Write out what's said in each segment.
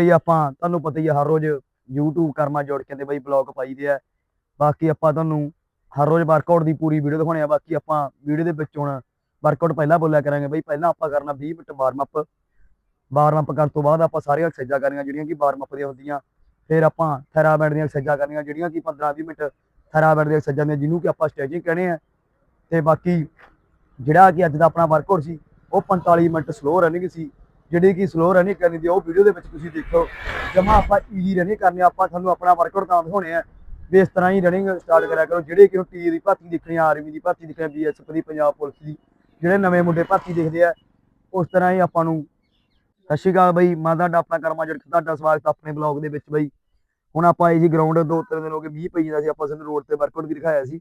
ਬਈ ਆਪਾਂ, ਤੁਹਾਨੂੰ ਪਤਾ ਹੀ ਆ, ਹਰ ਰੋਜ਼ YouTube ਕਰਮਾ ਜੋੜ ਕੇ ਤੇ ਬਈ ਬਲੌਗ ਪਾਈਦੇ ਆ। ਬਾਕੀ ਆਪਾਂ ਤੁਹਾਨੂੰ ਹਰ ਰੋਜ਼ ਵਰਕਆਊਟ ਦੀ ਪੂਰੀ ਵੀਡੀਓ ਦਿਖਾਉਣੇ ਆ। ਬਾਕੀ ਆਪਾਂ ਵੀਡੀਓ ਦੇ ਵਿੱਚ ਹੁਣ ਵਰਕਆਊਟ ਪਹਿਲਾਂ ਬੋਲਿਆ ਕਰਾਂਗੇ। ਬਈ ਪਹਿਲਾਂ ਆਪਾਂ ਕਰਨਾ 20 minute warm up warm up ਕਰਨ ਤੋਂ ਬਾਅਦ ਆਪਾਂ ਸਾਰੀਆਂ ਐਕਸਰਸਾਈਜ਼ਾਂ ਕਰਨੀਆਂ, ਜਿਹੜੀਆਂ ਕਿ ਵਾਰਮ ਅਪ ਦੀਆਂ ਹੁੰਦੀਆਂ। ਫਿਰ ਆਪਾਂ ਥੈਰਾਬੈਂਡ ਦੀਆਂ ਐਕਸਰਸਾਈਜ਼ਾਂ ਕਰਨੀਆਂ, ਜਿਹੜੀਆਂ ਕਿ 15-20 ਮਿੰਟ ਥੈਰਾਬੈਂਡ ਦੀਆਂ ਐਕਸਰਸਾਈਜ਼ਾਂ ਨੇ ਜਿਹਨੂੰ ਕਿ ਆਪਾਂ ਸਟ੍ਰੈਚਿੰਗ ਕਹਿੰਦੇ ਆ। ਤੇ ਬਾਕੀ ਜਿਹੜਾ ਕਿ ਅੱਜ ਦਾ ਆਪਣਾ ਵਰਕਆਊਟ ਸੀ, ਉਹ 45 ਮਿੰਟ ਸਲੋ ਰਨਿੰਗ ਸੀ। ਜਿਹੜੀ ਕਿ ਸਲੋ ਰਨਿੰਗ ਕਰਨੀ ਦੀ, ਉਹ ਵੀਡੀਓ ਦੇ ਵਿੱਚ ਤੁਸੀਂ ਦੇਖੋ। ਜਮਾ ਆਪਾਂ ਈਜ਼ੀ ਰਨਿੰਗ ਕਰਨੀ ਆਪਾਂ ਤੁਹਾਨੂੰ ਆਪਣਾ ਵਰਕਆਊਟ ਤਾਂ ਦਿਖਾਉਣੇ ਆ। ਵੀ ਇਸ ਤਰ੍ਹਾਂ ਹੀ ਰਨਿੰਗ ਸਟਾਰਟ ਕਰਿਆ ਕਰੋ। ਜਿਹੜੇ ਕਿ ਟੀ ਦੀ ਭਰਤੀ ਦੇਖਣੀ ਆਰਮੀ ਦੀ ਭਰਤੀ ਦੇਖਣੀ ਬੀਐਸਐਫ ਦੀ, ਪੰਜਾਬ ਪੁਲਿਸ ਦੀ, ਜਿਹੜੇ ਨਵੇਂ ਮੁੰਡੇ ਭਰਤੀ ਦੇਖਦੇ ਆ, ਉਸ ਤਰ੍ਹਾਂ ਹੀ ਆਪਾਂ ਨੂੰ ਸਤਿ ਸ਼੍ਰੀ ਅਕਾਲ ਬਈ। ਮੈਂ ਤੁਹਾਡਾ ਆਪਣਾ ਕਰਮਾ ਜੜ ਤੁਹਾਡਾ ਸਵਾਗਤ ਆਪਣੇ ਬਲੌਗ ਦੇ ਵਿੱਚ ਬਈ। ਹੁਣ ਆਪਾਂ ਇਹ ਜੀ ਗਰਾਊਂਡ ਦੋ ਤਿੰਨ ਦਿਨ ਹੋ ਗਏ, ਮੀਂਹ ਪਈ ਜਾਂਦਾ ਸੀ, ਆਪਾਂ ਸਾਨੂੰ ਰੋਡ ਤੇ ਵਰਕਆਊਟ ਵੀ ਦਿਖਾਇਆ ਸੀ।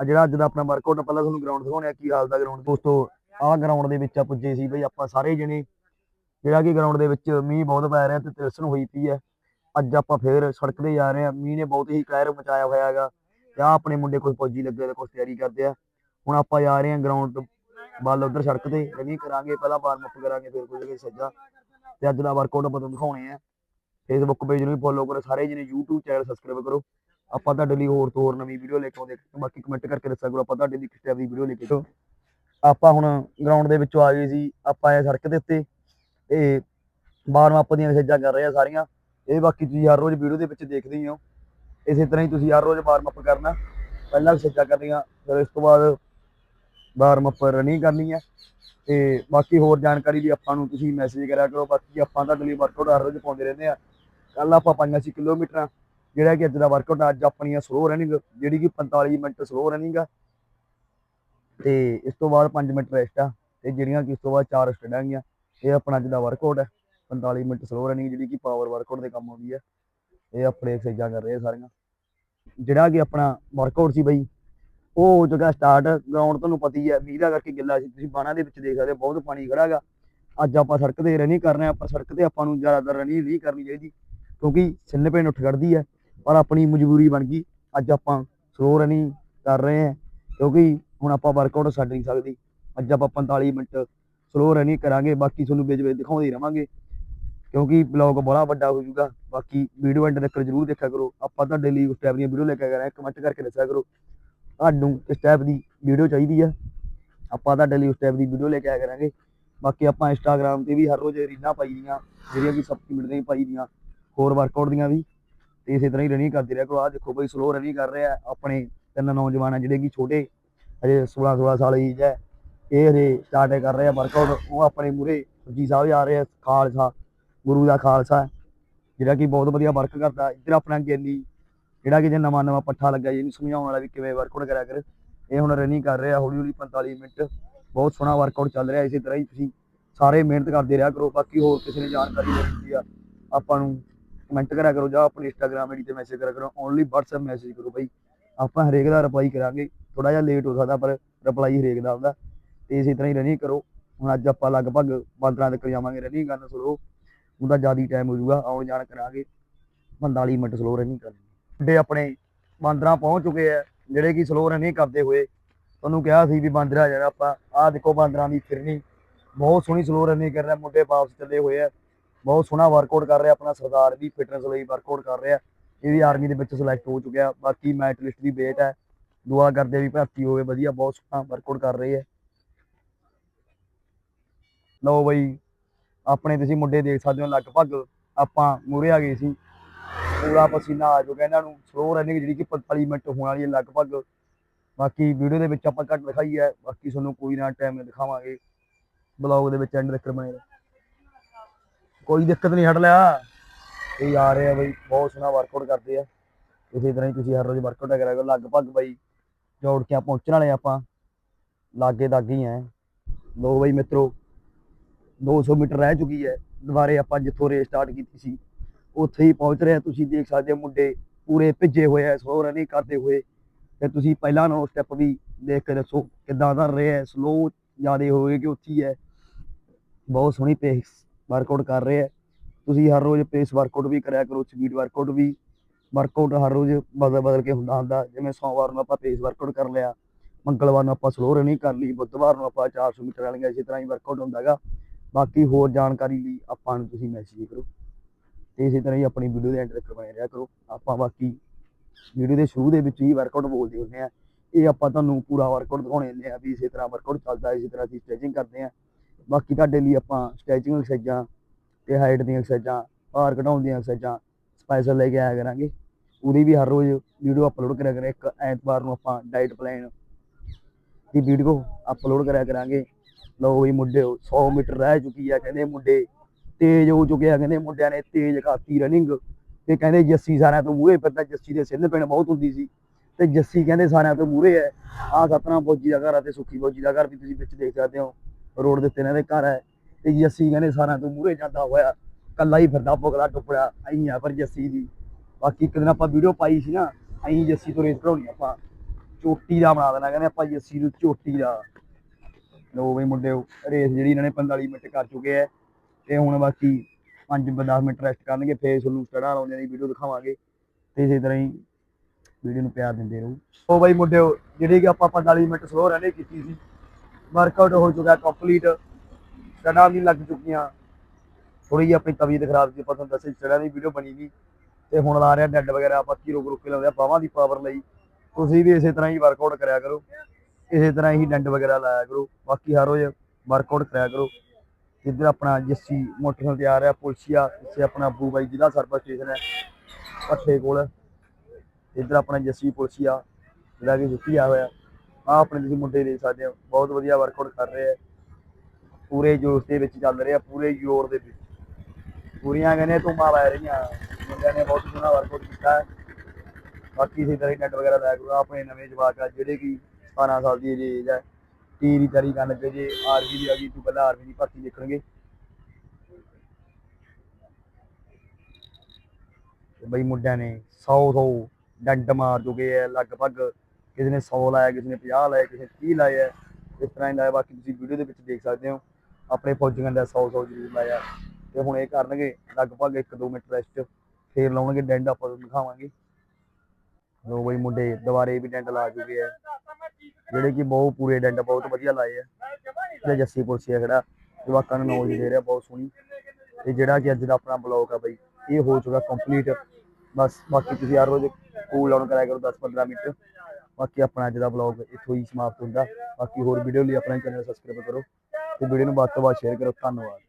ਆ ਜਿਹੜਾ ਅੱਜ ਦਾ ਆਪਣਾ ਵਰਕਆਊਟ ਪਹਿਲਾਂ ਤੁਹਾਨੂੰ ਗਰਾਊਂਡ ਦਿਖਾਉਣੇ ਆ, ਕੀ ਹਾਲ ਦਾ ਗਰਾਊਂਡ ਦੋਸਤੋ, ਆਹ ਗਰਾਊਂਡ ਦੇ ਵਿੱਚ ਆ ਪੁੱਜੇ ਸੀ ਬਈ ਆਪਾਂ ਸਾਰੇ ਜਣੇ। ਜਿਹੜਾ ਕਿ ਗਰਾਊਂਡ ਦੇ ਵਿੱਚ ਮੀਂਹ ਬਹੁਤ ਪੈ ਰਿਹਾ ਤੇ ਤਿਲਸਣ ਹੋਈ ਪਈ ਹੈ। ਅੱਜ ਆਪਾਂ ਫੇਰ ਸੜਕ ਤੇ ਜਾ ਰਹੇ ਹਾਂ। ਮੀਂਹ ਨੇ ਬਹੁਤ ਹੀ ਕਹਿਰ ਮਚਾਇਆ ਹੋਇਆ ਹੈਗਾ। ਤੇ ਆਪਣੇ ਮੁੰਡੇ ਕੁਝ ਫੌਜੀ ਲੱਗੇ ਤੇ ਕੁਝ ਤਿਆਰੀ ਕਰਦੇ ਆ। ਹੁਣ ਆਪਾਂ ਜਾ ਰਹੇ ਹਾਂ ਗਰਾਊਂਡ ਤੋਂ ਵੱਲ ਉਧਰ ਸੜਕ ਤੇ। ਰਨਿੰਗ ਕਰਾਂਗੇ, ਪਹਿਲਾਂ ਵਾਰਮ ਅਪ ਕਰਾਂਗੇ, ਫਿਰ ਕੁਝ ਕੇ ਸੱਜਾ। ਤੇ ਅੱਜ ਦਾ ਵਰਕਆਊਟ ਆਪਾਂ ਤੁਹਾਨੂੰ ਦਿਖਾਉਣੇ ਆ। ਫੇਸਬੁੱਕ ਪੇਜ ਨੂੰ ਵੀ ਫੋਲੋ ਕਰੋ। ਸਾਰੇ ਜਣੇ YouTube ਚੈਨਲ ਸਬਸਕ੍ਰਾਈਬ ਕਰੋ। ਆਪਾਂ ਤੁਹਾਡੇ ਲਈ ਹੋਰ ਤੋਂ ਹੋਰ ਨਵੀਂ ਵੀਡੀਓ ਲੈ ਕੇ ਆਉਂਦੇ। ਬਾਕੀ ਕਮੈਂਟ ਕਰਕੇ ਦੱਸਿਆ ਕਰੋ। ਆਪਾਂ ਤੁਹਾਡੇ ਲਈ ਕਿਸ ਟਾਈਪ ਦੀ ਵੀਡੀਓ ਲੈ ਕੇ ਆਪਾਂ ਹੁਣ ਗਰਾਊਂਡ ਦੇ ਵਿੱਚੋਂ ਆ ਗਏ ਸੀ। ਆਪਾਂ ਆਏ ਸੜਕ ਦੇ ਉੱਤੇ। ਤੇ ਵਾਰਮ ਅਪ ਦੀਆਂ ਮੈਸੇਜਾਂ ਕਰ ਰਹੇ ਆ ਸਾਰੀਆਂ। ਇਹ ਬਾਕੀ ਤੁਸੀਂ ਹਰ ਰੋਜ਼ ਵੀਡੀਓ ਦੇ ਵਿੱਚ ਦੇਖਦੇ ਹੀ ਹੋ। ਇਸੇ ਤਰ੍ਹਾਂ ਹੀ ਤੁਸੀਂ ਹਰ ਰੋਜ਼ ਵਾਰਮ ਅਪ ਕਰਨਾ। ਪਹਿਲਾਂ ਮੈਸੇਜਾਂ ਕਰਨੀਆਂ, ਫਿਰ ਇਸ ਤੋਂ ਬਾਅਦ ਵਾਰਮ ਅਪ ਰਨਿੰਗ ਕਰਨੀ ਹੈ ਤੇ ਬਾਕੀ ਹੋਰ ਜਾਣਕਾਰੀ ਲਈ ਆਪਾਂ ਨੂੰ ਤੁਸੀਂ ਮੈਸੇਜ ਕਰਿਆ ਕਰੋ। ਬਾਕੀ ਆਪਾਂ ਤੁਹਾਡੇ ਲਈ ਵਰਕਆਊਟ ਹਰ ਰੋਜ਼ ਪਾਉਂਦੇ ਰਹਿੰਦੇ ਆ। ਕੱਲ ਆਪਾਂ ਪਾਈਆਂ ਸੀ ਕਿਲੋਮੀਟਰਾਂ। ਜਿਹੜਾ ਕਿ ਅੱਜ ਦਾ ਵਰਕਆਊਟ ਅੱਜ ਆਪਣੀਆਂ ਸਲੋ ਰਨਿੰਗ ਜਿਹੜੀ ਕਿ 45 ਮਿੰਟ ਸਲੋ ਰਨਿੰਗ ਆ। ਤੇ ਇਸ ਤੋਂ ਬਾਅਦ 5 ਮਿੰਟ ਰੈਸਟ ਆ। ਤੇ ਜਿਹੜੀਆਂ ਕਿ ਇਸ ਤੋਂ ਬਾਅਦ ਚਾਰ ਸਟੈਂਡਾਂ ਗਈਆਂ। ਇਹ ਆਪਣਾ ਅੱਜ ਦਾ ਵਰਕਆਊਟ ਹੈ 45 ਮਿੰਟ ਸਲੋ ਰਨਿੰਗ ਜਿਹੜੀ ਕਿ ਪਾਵਰ ਵਰਕਆਊਟ ਦੇ ਕੰਮ ਆਉਂਦੀ ਹੈ, ਇਹ ਆਪਣੇ ਐਕਸਰਸਾਈਜ਼ਾਂ ਕਰ ਰਹੇ ਆ ਸਾਰੀਆਂ। ਜਿਹੜਾ ਕਿ ਆਪਣਾ ਵਰਕਆਊਟ ਸੀ ਬਈ, ਉਹ ਹੋ ਚੁੱਕਾ ਸਟਾਰਟ ਗਰਾਊਂਡ ਤੁਹਾਨੂੰ ਪਤਾ ਹੀ ਹੈ ਮੀਂਹ ਦਾ ਕਰਕੇ ਗਿੱਲਾ ਸੀ, ਤੁਸੀਂ ਬਾਣਾ ਦੇ ਵਿੱਚ ਦੇਖ ਸਕਦੇ ਹੋ, ਬਹੁਤ ਪਾਣੀ ਖੜਾ ਹੈਗਾ। ਅੱਜ ਆਪਾਂ ਸੜਕ ਤੇ ਰਨਿੰਗ ਕਰ ਰਹੇ ਹਾਂ, ਆਪਾਂ ਸੜਕ ਤੇ ਆਪਾਂ ਨੂੰ ਜ਼ਿਆਦਾਤਰ ਰਨਿੰਗ ਨਹੀਂ ਕਰਨੀ ਚਾਹੀਦੀ, ਕਿਉਂਕਿ ਸਿੰਨ ਪੈਣ ਉੱਠ ਖੜਦੀ ਹੈ, ਪਰ ਆਪਣੀ ਮਜਬੂਰੀ ਬਣ ਗਈ, ਅੱਜ ਆਪਾਂ ਸਲੋ ਰਨਿੰਗ ਕਰ ਰਹੇ ਹਾਂ, ਕਿਉਂਕਿ ਹੁਣ ਆਪਾਂ ਵਰਕਆਊਟ ਛੱਡ ਨਹੀਂ ਸਕਦੇ, ਅੱਜ ਆਪਾਂ 45 ਮਿੰਟ ਸਲੋ ਰਨਿੰਗ ਕਰਾਂਗੇ, ਬਾਕੀ ਤੁਹਾਨੂੰ ਵਿੱਚ ਵਿੱਚ ਦਿਖਾਉਂਦੇ ਰਵਾਂਗੇ। ਕਿਉਂਕਿ ਬਲੌਗ ਬੜਾ ਵੱਡਾ ਹੋ ਜਾਊਗਾ। ਬਾਕੀ ਵੀਡੀਓ ਐਂਡ ਤੱਕ ਜਰੂਰ ਦੇਖਿਆ ਕਰੋ। ਆਪਾਂ ਤੁਹਾਡੇ ਲਈ ਉਸ ਟਾਈਪ ਦੀਆਂ ਵੀਡੀਓ ਲੈ ਕੇ ਆ ਰਹੇ ਕਮੈਂਟ ਕਰਕੇ ਦੱਸਿਆ ਕਰੋ। ਤੁਹਾਨੂੰ ਇਸ ਟਾਈਪ ਦੀ ਵੀਡੀਓ ਚਾਹੀਦੀ ਆ? ਆਪਾਂ ਤੁਹਾਡੇ ਲਈ ਉਸ ਟਾਈਪ ਦੀ ਵੀਡੀਓ ਲੈ ਕੇ ਆਇਆ ਕਰਾਂਗੇ। ਬਾਕੀ ਆਪਾਂ ਇੰਸਟਾਗ੍ਰam ਤੇ ਵੀ ਹਰ ਰੋਜ਼ ਰੀਲਾਂ ਪਾਈ ਦੀਆਂ, ਜਿਹੜੀਆਂ ਕਿ ਸਪਲੀਮੈਂਟ ਦੀਆਂ ਪਾਈ ਦੀਆਂ। ਹੋਰ ਵਰਕਆਊਟ ਦੀਆਂ ਵੀ। ਤੇ ਇਸੇ ਤਰ੍ਹਾਂ ਹੀ ਰਨਿੰਗ ਕਰਦੇ ਰਿਹਾ ਕਰੋ। ਆਹ ਦੇਖੋ ਬਈ ਸਲੋ ਰਨਿੰਗ ਕਰ ਰਿਹਾ। ਆਪਣੇ ਤਿੰਨ ਨੌਜਵਾਨ ਆ ਜਿਹੜੇ ਕਿ ਛੋਟੇ। ਅਜੇ 16 16 ਸਾਲ ਦੀ ਏਜ ਹੈ ਇਹ ਹਜੇ ਸਟਾਰਟ ਕਰ ਰਹੇ ਆ ਵਰਕਆਊਟ ਉਹ ਆਪਣੇ ਮੂਰੇ ਜੀ ਸਾਹਿਬ ਆ ਰਹੇ ਆ, ਖਾਲਸਾ, ਗੁਰੂ ਦਾ ਖਾਲਸਾ ਜਿਹੜਾ ਕਿ ਬਹੁਤ ਵਧੀਆ ਵਰਕ ਕਰਦਾ, ਇੱਧਰ ਆਪਣਾ ਗਿਆਨੀ ਜਿਹੜਾ ਕਿ ਜੇ ਨਵਾਂ ਨਵਾਂ ਪੱਠਾ ਲੱਗਾ ਜੀ ਇਹਨੂੰ ਸਮਝਾਉਣ ਵਾਲਾ ਵੀ ਕਿਵੇਂ ਵਰਕਆਊਟ ਕਰਿਆ ਕਰ। ਇਹ ਹੁਣ ਰਨਿੰਗ ਕਰ ਰਿਹਾ, ਹੌਲੀ ਹੌਲੀ 45 ਮਿੰਟ, ਬਹੁਤ ਸੋਹਣਾ ਵਰਕਆਊਟ ਚੱਲ ਰਿਹਾ, ਇਸੇ ਤਰ੍ਹਾਂ ਹੀ ਤੁਸੀਂ ਸਾਰੇ ਮਿਹਨਤ ਕਰਦੇ ਰਿਹਾ ਕਰੋ, ਬਾਕੀ ਹੋਰ ਕਿਸੇ ਨੇ ਜਾਣਕਾਰੀ ਲੈਣੀ ਹੁੰਦੀ ਆ, ਆਪਾਂ ਨੂੰ ਕਮੈਂਟ ਕਰਿਆ ਕਰੋ, ਜਾਂ ਆਪਣੀ ਇੰਸਟਾਗ੍ਰam ਆਈਡੀ ਤੇ ਮੈਸੇਜ ਕਰਿਆ ਕਰੋ ਓਨਲੀ WhatsApp ਮੈਸੇਜ ਕਰੋ ਭਾਈ ਆਪਾਂ ਹਰੇਕ ਦਾ ਰਿਪਲਾਈ ਕਰਾਂਗੇ ਥੋੜਾ ਜਿਹਾ ਲੇਟ ਹੋ ਸਕਦਾ, ਪਰ ਰਿਪਲਾਈ ਹਰੇਕ ਦਾ ਆਉਂਦਾ। ਤੇ ਇਸੇ ਤਰ੍ਹਾਂ ਹੀ ਰਨਿੰਗ ਕਰੋ। ਹੁਣ ਅੱਜ ਆਪਾਂ ਲਗਭਗ 15 ਤੱਕ ਜਾਵਾਂਗੇ ਰਨਿੰਗ ਕਰਨ ਸਲੋ ਉਹਦਾ ਜ਼ਿਆਦਾ ਟਾਈਮ ਹੋ ਜਾਊਗਾ, ਆਉਣ ਜਾਣ ਕਰਾਂਗੇ। 45 ਮਿੰਟ ਸਲੋ ਰਨਿੰਗ ਕਰਨੀ ਵੱਡੇ ਆਪਣੇ ਬਾਂਦਰਾਂ ਪਹੁੰਚ ਚੁੱਕੇ ਆ, ਜਿਹੜੇ ਕਿ ਸਲੋ ਰਨਿੰਗ ਕਰਦੇ ਹੋਏ। ਤੁਹਾਨੂੰ ਕਿਹਾ ਸੀ ਵੀ ਬਾਂਦਰਾ ਜਿਹੜਾ ਆਪਾਂ, ਆਹ ਦੇਖੋ ਬਾਂਦਰਾਂ ਦੀ ਫਿਰਨੀ। ਬਹੁਤ ਸੋਹਣੀ ਸਲੋ ਰਨਿੰਗ ਕਰ ਰਿਹਾ ਮੁੰਡੇ ਵਾਪਸ ਚੱਲੇ ਹੋਏ ਆ। ਬਹੁਤ ਸੋਹਣਾ ਵਰਕਆਊਟ ਕਰ ਰਿਹਾ ਆਪਣਾ ਸਰਦਾਰ ਵੀ ਫਿਟਨੈਸ ਲਈ ਵਰਕਆਊਟ ਕਰ ਰਿਹਾ। ਇਹ ਵੀ ਆਰਮੀ ਦੇ ਵਿੱਚ ਸਿਲੈਕਟ ਹੋ ਚੁੱਕਿਆ। ਬਾਕੀ ਮੈਟ ਲਿਸਟ ਦੀ ਵੇਟ ਹੈ। ਦੁਆ ਕਰਦੇ ਵੀ ਭਰਤੀ ਹੋਵੇ, ਵਧੀਆ, ਬਹੁਤ ਸੋਹਣਾ ਵਰਕਆਊਟ ਕਰ ਰਹੇ ਹੈ ਲਓ ਬਈ, ਆਪਣੇ ਤੁਸੀਂ ਮੁੰਡੇ ਦੇਖ ਸਕਦੇ ਹੋ, ਲਗਭਗ ਆਪਾਂ ਮੂਰੇ ਆ ਗਏ ਸੀ। ਪੂਰਾ ਪਸੀਨਾ ਆ ਚੁੱਕਾ ਇਹਨਾਂ ਨੂੰ ਸਲੋ ਰਨਿੰਗ ਜਿਹੜੀ ਕਿ 45 ਮਿੰਟ ਹੋਣ ਵਾਲੀ ਹੈ ਲਗਭਗ। ਬਾਕੀ ਵੀਡੀਓ ਦੇ ਵਿੱਚ ਆਪਾਂ ਘੱਟ ਦਿਖਾਈ ਹੈ, ਬਾਕੀ ਤੁਹਾਨੂੰ ਕੋਈ ਨਾ ਟਾਈਮ ਦਿਖਾਵਾਂਗੇ। ਬਲੌਗ ਦੇ ਵਿੱਚ ਐਂਡ ਤੱਕ ਬਣੇ ਰਹੋ। ਕੋਈ ਦਿੱਕਤ ਨਹੀਂ ਹਟ ਲਿਆ। ਇਹ ਆ ਰਹੇ ਬਈ, ਬਹੁਤ ਸੋਹਣਾ ਵਰਕਆਊਟ ਕਰਦੇ ਆ। ਇਸੇ ਤਰ੍ਹਾਂ ਹੀ ਤੁਸੀਂ ਹਰ ਰੋਜ਼ ਵਰਕਆਊਟ ਕਰਿਆ ਕਰੋ। ਲਗਭਗ ਬਈ ਜੋੜ ਕੇ ਪਹੁੰਚਣ ਵਾਲੇ ਆਪਾਂ। ਲਾਗੇ ਦਾਗੇ ਹੀ ਆ। ਲੋ ਬਈ ਮਿੱਤਰੋ 200 ਮੀਟਰ ਰਹਿ ਚੁੱਕੀ ਹੈ। ਦੁਬਾਰੇ ਆਪਾਂ ਜਿੱਥੋਂ ਰੇਸ ਸਟਾਰਟ ਕੀਤੀ ਸੀ, ਉੱਥੇ ਹੀ ਪਹੁੰਚ ਰਹੇ ਤੁਸੀਂ ਦੇਖ ਸਕਦੇ ਹੋ ਮੁੰਡੇ ਪੂਰੇ ਭਿੱਜੇ ਹੋਏ ਆ ਸਲੋ ਰਨਿੰਗ ਕਰਦੇ ਹੋਏ। ਤੇ ਤੁਸੀਂ ਪਹਿਲਾਂ ਨਾਲੋਂ ਸਟੈਪ ਵੀ ਦੇਖ ਕੇ ਦੱਸੋ, ਕਿੱਦਾਂ ਦਾ ਰਿਹਾ ਸਲੋ ਜ਼ਿਆਦੇ ਹੋਏ ਕਿ ਉੱਥੀ ਹੈ ਬਹੁਤ ਸੋਹਣੀ ਪੇਸ ਵਰਕਆਊਟ ਕਰ ਰਹੇ ਆ ਤੁਸੀਂ ਹਰ ਰੋਜ਼ ਪੇਸ ਵਰਕਆਊਟ ਵੀ ਕਰਿਆ ਕਰੋ ਸਪੀਡ ਵਰਕਆਊਟ ਵੀ। ਵਰਕਆਊਟ ਹਰ ਰੋਜ਼ ਬਦਲ ਬਦਲ ਕੇ ਹੁੰਦਾ ਹੁੰਦਾ। ਜਿਵੇਂ ਸੋਮਵਾਰ ਨੂੰ ਆਪਾਂ ਪੇਸ ਵਰਕਆਊਟ ਕਰ ਲਿਆ, ਮੰਗਲਵਾਰ ਨੂੰ ਆਪਾਂ ਸਲੋ ਰਨਿੰਗ ਕਰ ਲਈ, ਬੁੱਧਵਾਰ ਨੂੰ ਆਪਾਂ 400 ਮੀਟਰ ਵਾਲੀਆਂ, ਇਸੇ ਤਰ੍ਹਾਂ ਹੀ ਵਰਕਆਊਟ ਹੁੰਦਾ ਹੈਗਾ। ਬਾਕੀ ਹੋਰ ਜਾਣਕਾਰੀ ਲਈ ਆਪਾਂ ਨੂੰ ਤੁਸੀਂ ਮੈਸੇਜ ਕਰੋ। ਤੇ ਇਸੇ ਤਰ੍ਹਾਂ ਹੀ ਆਪਣੀ ਵੀਡੀਓ ਦੇ ਐਂਡ ਤੱਕ ਬਣੇ ਰਿਹਾ ਕਰੋ। ਆਪਾਂ ਬਾਕੀ ਵੀਡੀਓ ਦੇ ਸ਼ੁਰੂ ਦੇ ਵਿੱਚ ਹੀ ਵਰਕਆਊਟ ਬੋਲਦੇ ਹੁੰਦੇ ਆ। ਇਹ ਆਪਾਂ ਤੁਹਾਨੂੰ ਪੂਰਾ ਵਰਕਆਊਟ ਦਿਖਾਉਣੇ ਹੁੰਦੇ ਆ ਵੀ ਇਸੇ ਤਰ੍ਹਾਂ ਵਰਕਆਊਟ ਚੱਲਦਾ, ਇਸੇ ਤਰ੍ਹਾਂ ਅਸੀਂ ਸਟ੍ਰੈਚਿੰਗ ਕਰਦੇ ਆ। ਬਾਕੀ ਤੁਹਾਡੇ ਲਈ ਆਪਾਂ ਸਟ੍ਰੈਚਿੰਗ ਐਕਸਰਸਾਈਜ਼ਾਂ ਤੇ ਹਾਈਟ ਦੀਆਂ ਐਕਸਰਸਾਈਜ਼ਾਂ ਭਾਰ ਘਟਾਉਣ ਦੀਆਂ ਐਕਸਰਸਾਈਜ਼ਾਂ ਸਪੈਸ਼ਲ ਲੈ ਕੇ ਆਇਆ ਕਰਾਂਗੇ। ਉਹਦੀ ਵੀ ਹਰ ਰੋਜ਼ ਵੀਡੀਓ ਅਪਲੋਡ ਕਰਿਆ ਕਰਾਂਗੇ। ਇੱਕ ਐਤਵਾਰ ਨੂੰ ਆਪਾਂ ਡਾਈਟ ਪਲਾਨ ਦੀ ਵੀਡੀਓ ਅਪਲੋਡ ਕਰਿਆ ਕਰਾਂਗੇ। ਲਓ ਵੀ ਮੁੰਡੇ 100 ਮੀਟਰ ਰਹਿ ਚੁੱਕੀ ਆ ਕਹਿੰਦੇ ਮੁੰਡੇ। ਤੇਜ਼ ਹੋ ਚੁੱਕੇ ਆ ਕਹਿੰਦੇ ਮੁੰਡਿਆਂ ਨੇ, ਤੇਜ਼ ਕਰਤੀ ਰਨਿੰਗ ਤੇ ਕਹਿੰਦੇ ਜੱਸੀ ਸਾਰਿਆਂ ਤੋਂ ਮੂਹਰੇ ਫਿਰਦਾ ਜੱਸੀ ਦੇ ਸਿੰਧ ਪਿੰਡ ਬਹੁਤ ਹੁੰਦੀ ਸੀ। ਤੇ ਜੱਸੀ ਕਹਿੰਦੇ ਸਾਰਿਆਂ ਤੋਂ ਮੂਹਰੇ ਹੈ। ਆ ਸਤਨਾਮ ਫੌਜੀ ਦਾ ਘਰ ਆ ਤੇ ਸੁੱਖੀ ਫੌਜੀ ਦਾ ਘਰ ਵੀ ਤੁਸੀਂ ਵਿੱਚ ਦੇਖ ਸਕਦੇ ਹੋ। ਰੋਡ ਦੇ ਉੱਤੇ ਇਹਨਾਂ ਦੇ ਘਰ ਹੈ। ਤੇ ਜੱਸੀ ਕਹਿੰਦੇ ਸਾਰਿਆਂ ਤੋਂ ਮੂਹਰੇ ਜਾਂਦਾ ਹੋਇਆ। ਕੱਲਾ ਹੀ ਫਿਰਦਾ ਪੁਗਲਾ ਟੁੱਪੜਾ ਐਂ ਆ ਪਰ ਜੱਸੀ ਦੀ। ਬਾਕੀ ਇੱਕ ਦਿਨ ਆਪਾਂ ਵੀਡੀਓ ਪਾਈ ਸੀ ਨਾ ਐਂ ਜੱਸੀ ਤੋਂ ਰੇਸ ਕਢਾਉਣੀ ਆਪਾਂ। ਚੋਟੀ ਦਾ ਬਣਾ ਦੇਣਾ ਕਹਿੰਦੇ ਆਪਾਂ ਜੱਸੀ ਨੂੰ, ਚੋਟੀ ਦਾ। ਲੋ ਬਈ ਮੁੰਡੇ, ਰੇਸ ਜਿਹੜੀ ਇਹਨਾਂ ਨੇ 45 ਮਿੰਟ ਕਰ ਚੁੱਕੇ ਆ। ਤੇ ਹੁਣ ਬਾਕੀ 5-10 ਮਿੰਟ ਰੈਸਟ ਕਰਨਗੇ, ਫੇਰ ਤੁਹਾਨੂੰ ਸਟੜਾ ਲਾਉਂਦੇ ਦੀ ਵੀਡੀਓ ਦਿਖਾਵਾਂਗੇ। ਤੇ ਇਸੇ ਤਰ੍ਹਾਂ ਹੀ ਵੀਡੀਓ ਨੂੰ ਪਿਆਰ ਦਿੰਦੇ ਰਹੋ। ਉਹ ਬਾਈ ਮੁੰਡਿਓ, ਜਿਹੜੀ ਕਿ ਆਪਾਂ 45 ਮਿੰਟ ਸਲੋ ਰਨੇ ਕੀਤੀ ਸੀ। ਵਰਕਆਊਟ ਹੋ ਚੁੱਕਾ ਕੰਪਲੀਟ ਸਟੜਾ ਵੀ ਲੱਗ ਚੁੱਕੀਆਂ। ਥੋੜੀ ਜਿਹੀ ਆਪਣੀ ਤਬੀਅਤ ਖਰਾਬ ਸੀ, ਆਪਾਂ ਤੁਹਾਨੂੰ ਦੱਸਿਆ ਸਟੜਾ ਦੀ ਵੀਡੀਓ ਬਣੀ ਨਹੀਂ। ਤੇ ਹੁਣ ਲਾ ਰਿਹਾ ਡੈਡ ਵਗੈਰਾ ਬਾਕੀ ਰੁਕ ਰੁਕ ਕੇ ਲਾਉਂਦੇ ਆ, ਬਾਹਾਂ ਦੀ ਪਾਵਰ ਲਈ। ਤੁਸੀਂ ਵੀ ਇਸੇ ਤਰ੍ਹਾਂ ਹੀ ਵਰਕਆਊਟ ਕਰਿਆ ਕਰੋ। ਇਸੇ ਤਰ੍ਹਾਂ ਹੀ ਡੰਡ ਵਗੈਰਾ ਲਾਇਆ ਕਰੋ। ਬਾਕੀ ਹਰ ਰੋਜ਼ ਵਰਕਆਊਟ ਕਰਿਆ ਕਰੋ। ਇੱਧਰ ਆਪਣਾ ਜੱਸੀ ਮੋਟਰਸਾਈਕਲ ਤੇ ਆ ਰਿਹਾ ਪੁਲਸੀਆ ਇੱਥੇ ਆਪਣਾ ਅੱਬੂ ਬਾਈ ਜ਼ਿਲ੍ਹਾ ਸਰਪੰਚ ਸਟੇਸ਼ਨ ਹੈ, ਪੱਠੇ ਕੋਲ। ਇੱਧਰ ਆਪਣਾ ਜੱਸੀ ਪੁਲਸੀਆ ਜਿਹੜਾ ਕਿ ਜੁੱਤੀ ਆ ਹੋਇਆ। ਆ ਆਪਣੇ ਤੁਸੀਂ ਮੁੰਡੇ ਦੇਖ ਸਕਦੇ ਹੋ, ਬਹੁਤ ਵਧੀਆ ਵਰਕਆਊਟ ਕਰ ਰਹੇ ਆ। ਪੂਰੇ ਜੋਸ਼ ਦੇ ਵਿੱਚ ਚੱਲ ਰਹੇ ਆ, ਪੂਰੇ ਜ਼ੋਰ ਦੇ ਵਿੱਚ। ਪੂਰੀਆਂ ਕਹਿੰਦੇ ਧੂਮਾਂ ਪੈ ਰਹੀਆਂ। ਮੁੰਡਿਆਂ ਨੇ ਬਹੁਤ ਸੋਹਣਾ ਵਰਕਆਊਟ ਕੀਤਾ। ਹੈ ਬਾਕੀ ਇਸੇ ਤਰ੍ਹਾਂ ਹੀ ਨੈਟ ਵਗੈਰਾ ਲਾਇਆ ਕਰੋ। ਆਪਣੇ ਨਵੇਂ ਜਵਾਕ ਆ, ਜਿਹੜੇ ਕਿ 17 ਸਾਲ ਦੀ ਏਜ ਹੈ ਟੀ ਦੀ ਤਿਆਰੀ ਕਰਨ ਲੱਗੇ ਜੇ, ਆਰਮੀ ਦੀ ਆ ਗਈ, ਤੂੰ ਪਹਿਲਾਂ ਆਰਮੀ ਦੀ ਭਰਤੀ ਦੇਖਣਗੇ। ਤੇ ਬਈ ਮੁੰਡਿਆਂ ਨੇ 100 100 ਡੰਡ ਮਾਰ ਚੁੱਕੇ ਆ, ਲਗਭਗ ਕਿਸੇ ਨੇ 100 ਲਾਇਆ, ਕਿਸੇ ਨੇ 50 ਲਾਇਆ, ਕਿਸੇ ਨੇ 30 ਲਾਇਆ। ਇਸ ਤਰ੍ਹਾਂ ਹੀ ਲਾਇਆ, ਬਾਕੀ ਤੁਸੀਂ ਵੀਡੀਓ ਦੇ ਵਿੱਚ ਦੇਖ ਸਕਦੇ ਹੋ। ਆਪਣੇ ਫੌਜੀਆਂ ਦਾ 100 100 ਜ਼ਰੂਰ ਲਾਇਆ। ਤੇ ਹੁਣ ਇਹ ਕਰਨਗੇ, ਲਗਭਗ 1-2 ਮਿੰਟ ਰੈਸਟ ਫੇਰ ਲਾਉਣਗੇ ਡੈਂਡ, ਆਪਾਂ ਤੁਹਾਨੂੰ ਦਿਖਾਵਾਂਗੇ। ਲੋ ਬਈ ਮੁੰਡੇ, ਦੁਬਾਰੇ ਵੀ ਡੰਡ ਲਾ ਚੁੱਕੇ ਆ। ਜਿਹੜੇ ਕਿ ਬਹੁਤ ਪੂਰੇ ਡੰਡ ਬਹੁਤ ਵਧੀਆ ਲਾਏ ਆ। ਤੇ ਜੱਸੀ ਆ ਖੜਾ ਜਵਾਕਾਂ ਨੂੰ ਨੌਲੇਜ ਦੇ ਰਿਹਾ, ਬਹੁਤ ਸੋਹਣੀ। ਤੇ ਜਿਹੜਾ ਕਿ ਅੱਜ ਦਾ ਆਪਣਾ ਬਲੌਗ ਆ ਬਈ, ਇਹ ਹੋ ਚੁੱਕਾ ਕੰਪਲੀਟ ਬਸ ਬਾਕੀ ਤੁਸੀਂ ਹਰ ਰੋਜ਼ ਕੂਲ ਡਾਊਨ ਕਰਾਇਆ ਕਰੋ 10-15 ਮਿੰਟ। ਬਾਕੀ ਆਪਣਾ ਅੱਜ ਦਾ ਬਲੌਗ ਇੱਥੋਂ ਹੀ ਸਮਾਪਤ ਹੁੰਦਾ। ਬਾਕੀ ਹੋਰ ਵੀਡੀਓ ਲਈ ਆਪਣਾ ਚੈਨਲ ਸਬਸਕ੍ਰਾਈਬ ਕਰੋ। ਤੇ ਵੀਡੀਓ ਨੂੰ ਵੱਧ ਤੋਂ ਵੱਧ ਸ਼ੇਅਰ ਕਰੋ। ਧੰਨਵਾਦ।